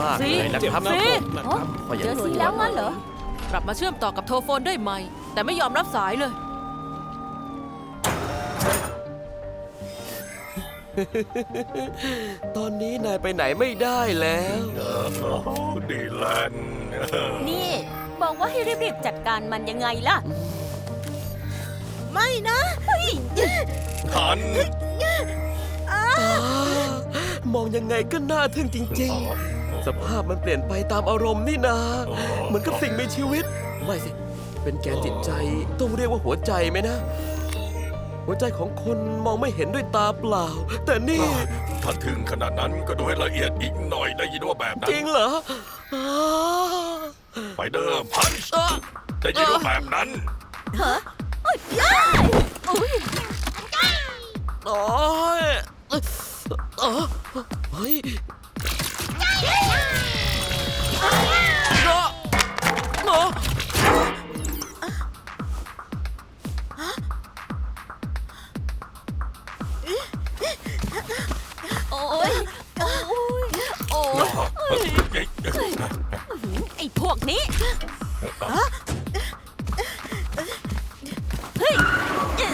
มากเลยนะครับสิผมโอ้พออย่าเจองซีแล้วงั้นเหรอ กลับมาเชื่อมต่อกับโทรโฟนได้ไหม แต่ไม่ยอมรับสายเลย ตอนนี้นายไปไหนไม่ได้แล้ว ดีแลนด์นี่ บอกว่าให้รีบๆจัดการมันยังไงล่ะ ไม่นะเฮ้ยทันมองยังไงก็น่าทึ่งจริง ๆ สภาพมันเปลี่ยนไปตามอารมณ์นี่นาเหมือนกับสิ่งมีชีวิต ไม่สิ เป็นแกนจิตใจต้องเรียกว่าหัวใจไหมนะ หัวใจของคนมองไม่เห็นด้วยตาเปล่า แต่นี่ ถ้าถึงขนาดนั้นก็ดูให้ละเอียดอีกหน่อยได้ยินว่าแบบนั้จนริงเหรออ้าไปเดิมพันช์อ้าได้ยินว่าแบบนั้นโอ้ยย้ายโอ้ยโอ้ยเอ้อเฮ้ย เนาะเนาะโอ้ยโอ้ยโอ้ยไอ้พวกนี้เฮ้ย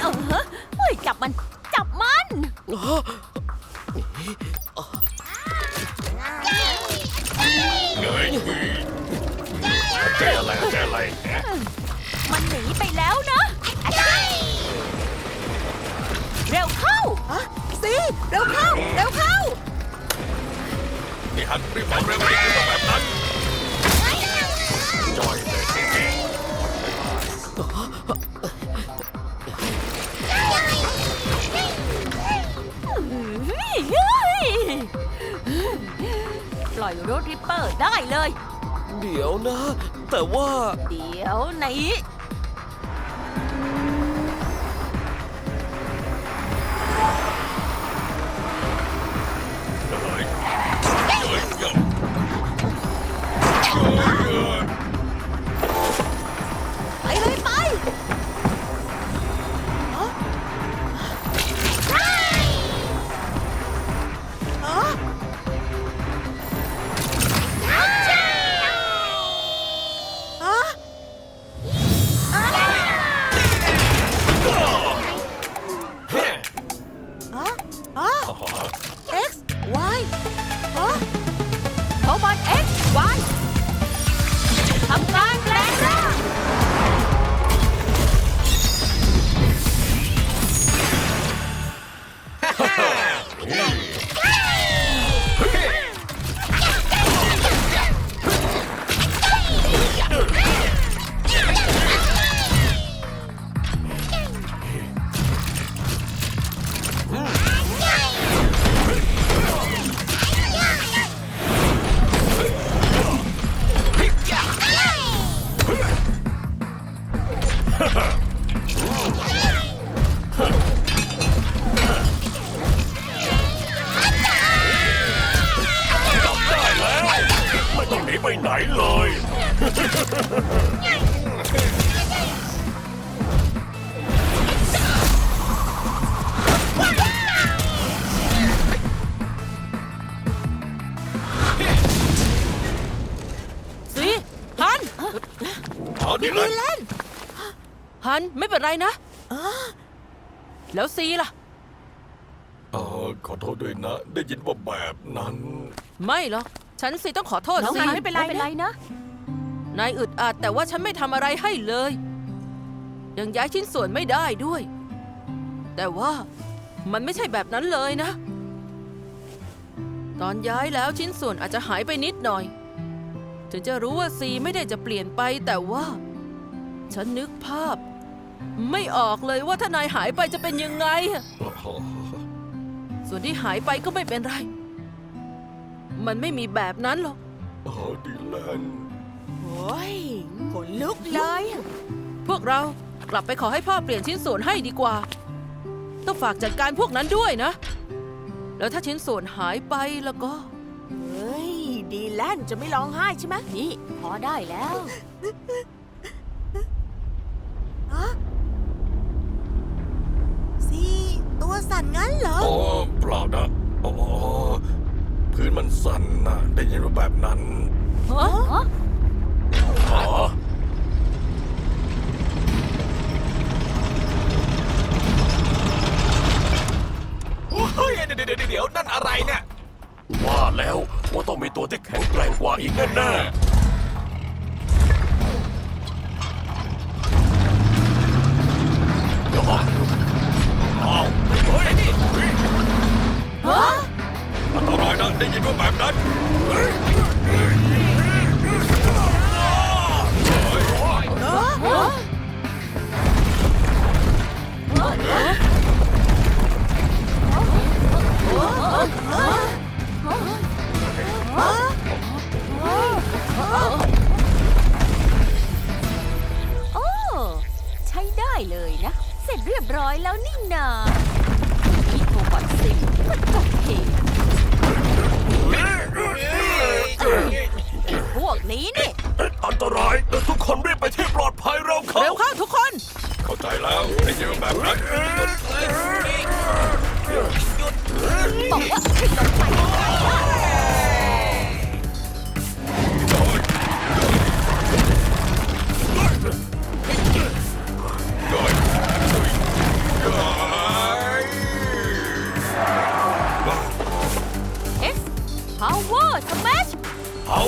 เอาเหรอเฮ้ยจับมัน จับมัน เได้เลย เดี๋ยวนะ แต่ว่า เดี๋ยวไหน ไเอาดีแลนด์ฮันไม่เป็นไรนะ แล้วซีล่ะ เออขอโทษด้วยนะ ได้ยินว่าแบบนั้น ไม่หรอกฉันสิต้องขอโทษน้องซีฮันไม่เป็นไรไม่เป็นไรนะ นายอึดอัดแต่ว่าฉันไม่ทำอะไรให้เลย ยังย้ายชิ้นส่วนไม่ได้ด้วย แต่ว่ามันไม่ใช่แบบนั้นเลยนะ ตอนย้ายแล้วชิ้นส่วนอาจจะหายไปนิดหน่อย ถึงจะรู้ว่าซีไม่ได้จะเปลี่ยนไปแต่ว่า ฉันนึกภาพ ไม่ออกเลยว่าถ้านายหายไปจะเป็นยังไงส่วนที่หายไปก็ไม่เป็นไร มันไม่มีแบบนั้นหรอกอ๋อดีแลนด์โอ้ยขนลุกเลยอะพวกเรากลับไปขอให้พ่อเปลี่ยนชิ้นส่วนให้ดีกว่า ต้องฝากจัดการพวกนั้นด้วยนะ แล้วถ้าชิ้นส่วนหายไปแล้วก็ เฮ้ย ดีแลนด์จะไม่ร้องไห้ใช่ไหมนี่ พอได้แล้ว สั่นงั้นเหรอ อ๋อเปล่านะอ๋อพื้นมันสั่นนะได้ยินว่าแบบนั้นฮะอ๋อเฮ้ยเดี๋ยวเดี๋ยวเดี๋ยวนั่นอะไรเนี่ย ว่าแล้วว่าต้องมีตัวที่แข็งแกร่งกว่าอีกแน่ๆ ได้ยินว่าแบบนั้นโอ้ ใช้ได้เลยนะ เสร็จเรียบร้อยแล้วนี่นาพี่โทรก่อนสิมันจบเหตุ พวกนี้นี่อันตรายทุกคนรีบไปที่ปลอดภัยเร็วเข้า เร็วเข้าทุกคน เข้าใจแล้วได้ยินว่าแบบนั้นบอกว่าให้ลงไป X Power Smash เอาว่าส มัย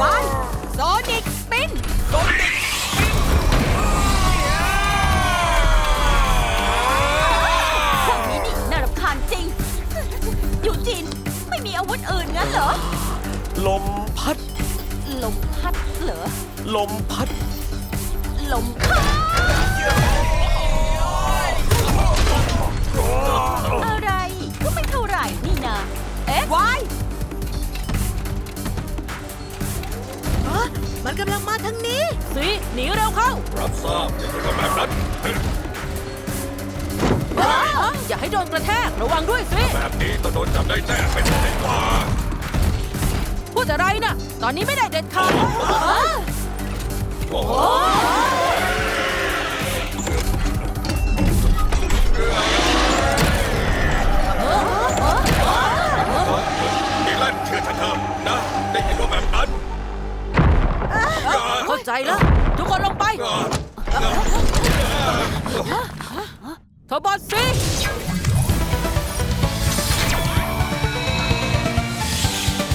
วันโซนิกสปินพวกนี้นี่น่ารำคาญจริง อยู่จีนไม่มีอาวุธอื่นงั้นเหรอ ลมพัด ลมพัดเหรอ ลมพัด ลมพัด อะไรก็ไม่เท่าไหร่นี่นา X วายฮะมันกำลังมาทางนี้สีหนีเร็วเข้ารับทราบได้ยินว่าแบบนั้นอย่าให้โดนกระแทกระวังด้วยสิ แบบนี้ต้องโดนจับได้แน่เป็นดีกว่าพูดอะไรนะตอนนี้ไม่ได้เด็ดขาด โอ้โห ใจแล้ว ทุกคนลงไปทบอสสิ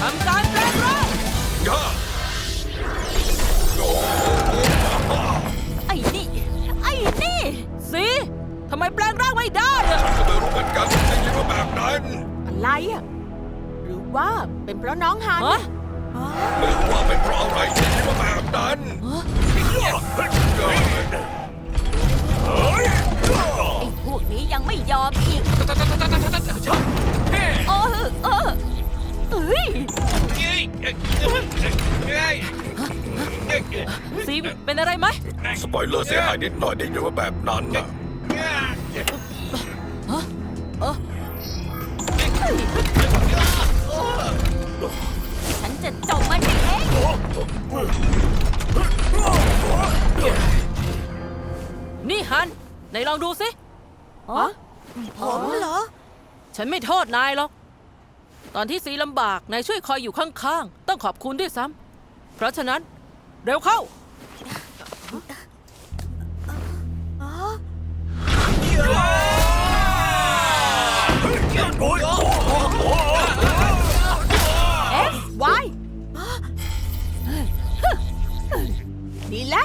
ทำการแปลงร่างไอ้นี่ ไอ้นี่สีทำไมแปลงร่างไม่ได้อะก็ไม่รู้เหมือนกันได้ยินว่าแบบนั้นอะไรอะหรือว่าเป็นเพราะน้องฮาน ฮะ ไม่รู้ว่าเป็นเพราะอะไรได้ยินว่าแบบนั้นไอ้พวกนี้ยังไม่ยอมอีกเออเออเอ้ยสีเป็นอะไรไหมสปอยเลอร์เสียหายนิดหน่อยได้ยินว่าแบบนั้นนะ นี่ฮันไหนลองดูสิฮะผมเหรอ ฉันไม่โทษนายหรอก ตอนที่สีลำบาก นายช่วยคอยอยู่ข้างๆ ต้องขอบคุณด้วยซ้ำ เพราะฉะนั้น เร็วเข้าว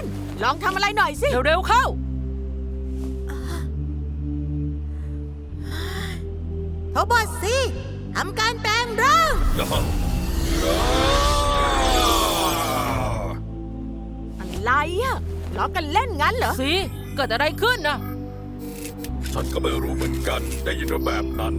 ลนด์ลองทำอะไรหน่อยสิ เร็วๆเข้า โทบอสสิทำการแปลงร่าง อะไรอะล้อกันเล่นงั้นเหรอสีเกิดอะไรขึ้นนะฉันก็ไม่รู้เหมือนกัน ได้ยินว่าแบบนั้น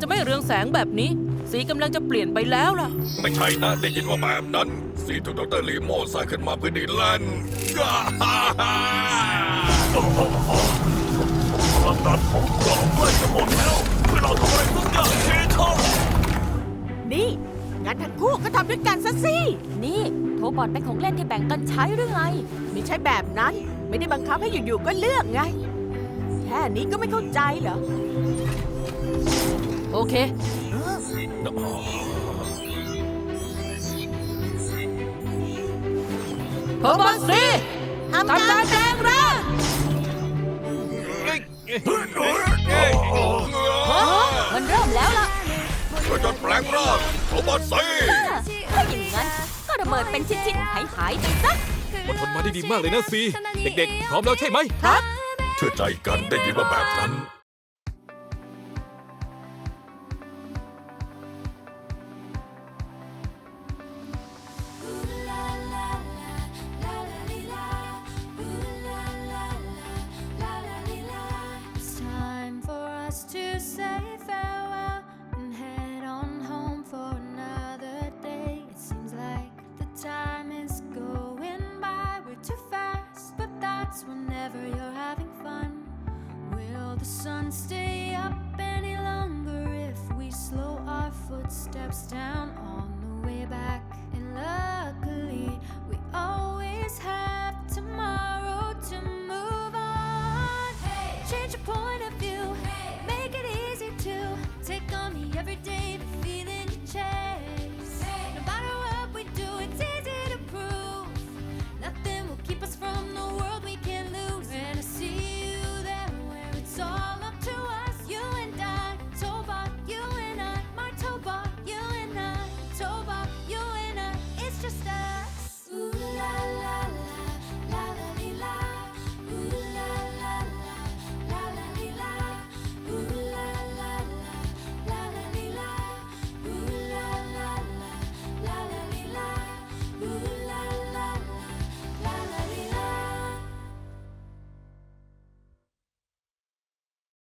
จะไม่เรืองแสงแบบนี้ สีกำลังจะเปลี่ยนไปแล้วล่ะ ไม่ใช่นะ ได้ยินว่าแบบนั้น สีถูกดรลีโมสร้างขึ้นมาเพื่อดีแลนด์ความดันของกล่องใกล้จะหมดแล้วไม่เราทำอะไรสักอย่างเชชอนี่งั้นทั้งคู่ก็ทำด้วยกันซะสิ นี่โทบอลเป็นของเล่นที่แบ่งกันใช้หรือไง ไม่ใช่แบบนั้น ไม่ได้บังคับให้อยู่ๆก็เลือกไง แค่นี้ก็ไม่เข้าใจเหรอ โอเคโทบอลซีทำการแปลงร่างมันเริ่มแล้วล่ะช่วยจนแปลงร่างโทบอสซีถ้าอย่างนั้นก็ระเบิดเป็นชิ้นๆ หายหายๆไปซะมันทนมาได้ดีมากเลยนะซี เด็กๆ พร้อมแล้วใช่ไหมเชื่อใจกันได้ยินว่าแบบนั้น